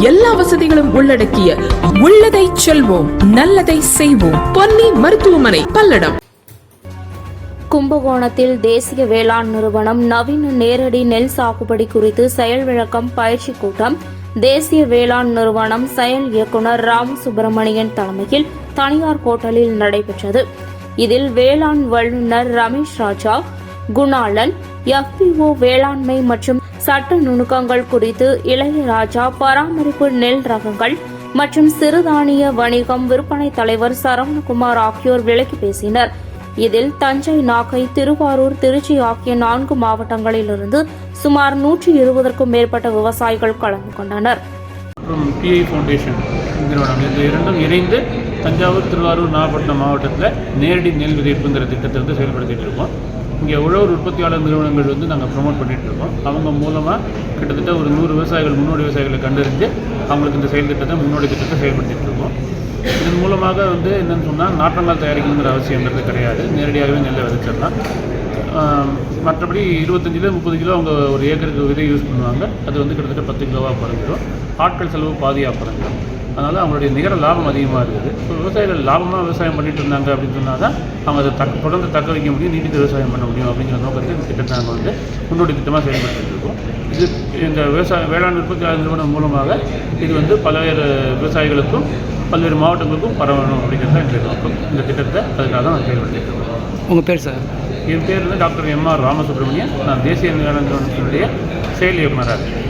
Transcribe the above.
எல்லா வசதிகளும் உள்ளடக்கிய உள்ளதை செல்வோம் நல்லதை செய்வோம். பொன்னி மருத்துவமனை பல்லடம். கும்பகோணத்தில் தேசிய வேளாண் நிறுவனம் நவீன நேரடி நெல் சாகுபடி குறித்து செயல் விளக்கம் பயிற்சி கூட்டம். தேசிய வேளாண் நிறுவனம் செயல் இயக்குநர் ராம சுப்பிரமணியன் தலைமையில் தனியார் கோட்டலில் நடைபெற்றது. இதில் வேளாண் வல்லுநர் ரமேஷ் ராஜா குணாளன் எஃபிஓ வேளாண்மை மற்றும் சட்ட நுணுக்கங்கள் குறித்து இளையராஜா பராமரிப்பு நெல் ரகங்கள் மற்றும் சிறுதானிய வணிகம் விற்பனை தலைவர் சரவணகுமார் ஆகியோர் விளக்கி பேசினர். இதில் தஞ்சை நாகை திருவாரூர் திருச்சி ஆகிய நான்கு மாவட்டங்களிலிருந்து சுமார் நூற்றி இருபதற்கும் மேற்பட்ட விவசாயிகள் கலந்து கொண்டனர். மற்றும் பிஐ ஃபவுண்டேஷன் நிறுவனம் இந்த இரண்டும் இணைந்து தஞ்சாவூர் திருவாரூர் நாகப்பட்டினம் மாவட்டத்தில் நேரடி நெல் விதைப்புங்கிற திட்டத்தை வந்து செயல்படுத்திட்டு இருக்கோம். இங்கே உழவர் உற்பத்தியாளர் நிறுவனங்கள் வந்து நாங்கள் ப்ரொமோட் பண்ணிகிட்ருக்கோம் அவங்க மூலமாக கிட்டத்தட்ட ஒரு நூறு விவசாயிகள் முன்னோடி விவசாயிகளை கண்டறிஞ்சு அவங்களுக்கு இந்த செயல் திட்டத்தை முன்னோடி திட்டத்தை செயல்படுத்திகிட்டு இருக்கோம் இதன் மூலமாக வந்து என்னென்னு சொன்னால் நாற்றங்கால் தயாரிக்கணுங்கிற அவசியங்கிறது கிடையாது. நேரடியாகவே நெல்லை விதைச்சிடலாம். மற்றபடி இருபத்தஞ்சிலே முப்பது கிலோ அவங்க ஒரு ஏக்கருக்கு விதை யூஸ் பண்ணுவாங்க. அது வந்து கிட்டத்தட்ட பத்து கிலோவாக குறைஞ்சிடும் ஆட்கள் செலவு பாதியாக குறைஞ்சிடும் அதனால் அவங்களுடைய நிகர லாபம் அதிகமாக இருக்குது. இப்போ விவசாயிகள் லாபமாக விவசாயம் பண்ணிட்டு இருந்தாங்க அப்படின்னு சொன்னால் தான் அவங்க அதை தக்க தொடர்ந்து தக்க வைக்க முடியும் நீடித்து விவசாயம் பண்ண முடியும் அப்படிங்கிற நோக்கத்தில் இந்த திட்டத்தை நாங்கள் வந்து முன்னோடி திட்டமாக செயல்படுத்திட்டு இருக்கோம். இது இந்த விவசாய வேளாண் உற்பத்தியாளர் நிறுவனம் மூலமாக இது வந்து பல்வேறு விவசாயிகளுக்கும் பல்வேறு மாவட்டங்களுக்கும் பரவணும் அப்படிங்கிறது தான் இந்த நோக்கம். இந்த திட்டத்தை அதுக்காக தான் செயல்படுத்திட்டு இருக்கோம் உங்கள் பேர் சார் என் பேர் வந்து டாக்டர் எம் ஆர் ராமசுப்ரமணியன். நான் தேசிய நிறுவனத்தினுடைய செயல் இயக்குனராக